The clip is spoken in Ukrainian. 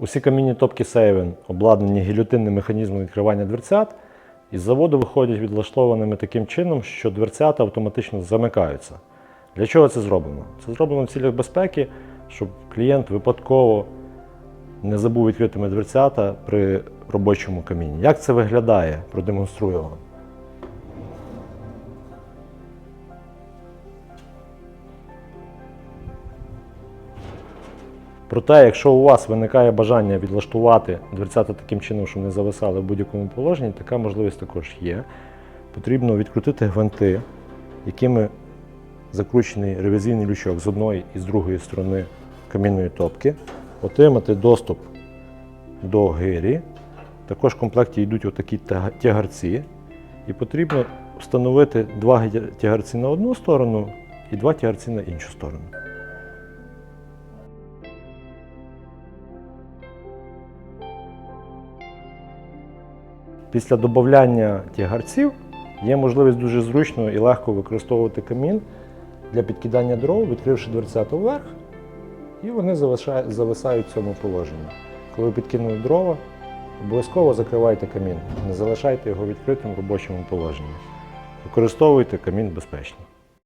Усі камінні топки Сейвен обладнані гільотинним механізмом відкривання дверцят, і з заводу виходять відлаштованими таким чином, що дверцята автоматично замикаються. Для чого це зроблено? Це зроблено в цілях безпеки, щоб клієнт випадково не забув відкритими дверцята при робочому каміні. Як це виглядає? Продемонструю вам. Проте, якщо у вас виникає бажання відлаштувати дверцята таким чином, щоб не зависали в будь-якому положенні, така можливість також є. Потрібно відкрутити гвинти, якими закручений ревізійний лючок з одної і з другої сторони камінної топки, отримати доступ до гирі. Також в комплекті йдуть отакі тягарці, і потрібно встановити два тягарці на одну сторону і два тягарці на іншу сторону. Після додавання тягарців є можливість дуже зручно і легко використовувати камін для підкидання дров, відкривши дверцята вверх, і вони зависають в цьому положенні. Коли ви підкинули дрова, обов'язково закривайте камін, не залишайте його відкритим в робочому положенні. Використовуйте камін безпечно.